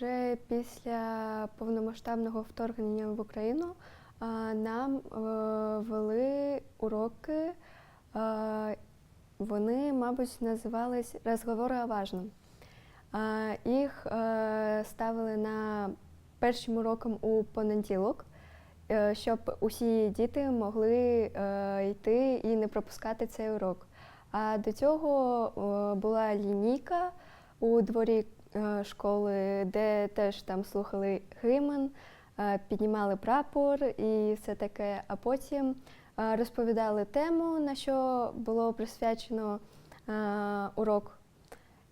вже після повномасштабного вторгнення в Україну нам е, вели уроки. е, Вони, мабуть, називались розговори о важном. Їх е, ставили на першим уроком у понеділок, щоб усі діти могли йти і не пропускати цей урок. А до цього була лінійка у дворі е, школи, де теж там слухали гімн, е, піднімали прапор і все таке. А потім е, розповідали тему, на що було присвячено урок.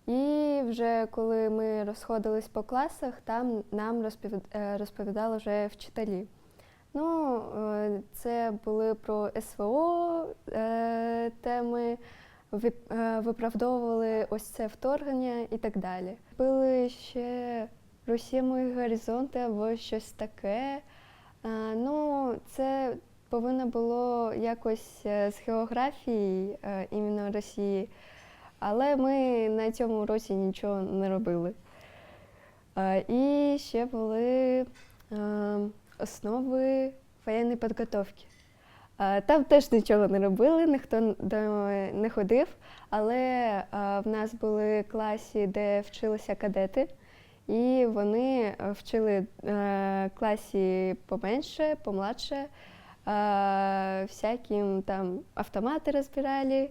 І вже коли ми розходились по класах, там нам розповід- розповідали вже вчителі. Ну, це були про СВО теми, виправдовували ось це вторгнення і так далі. Були ще Росія мої горизонти або щось таке. Е, Ну, це повинно було якось е, з географії е, іменно Росії. Але ми на цьому уроці нічого не робили. Е, І ще були е, основи воєнної підготовки. Е, Там теж нічого не робили, ніхто не ходив, але е, в нас були класі, де вчилися кадети, і вони е, вчили класі поменше, помладше, всяким там автомати розбирали,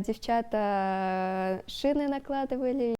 дівчата шини накладували.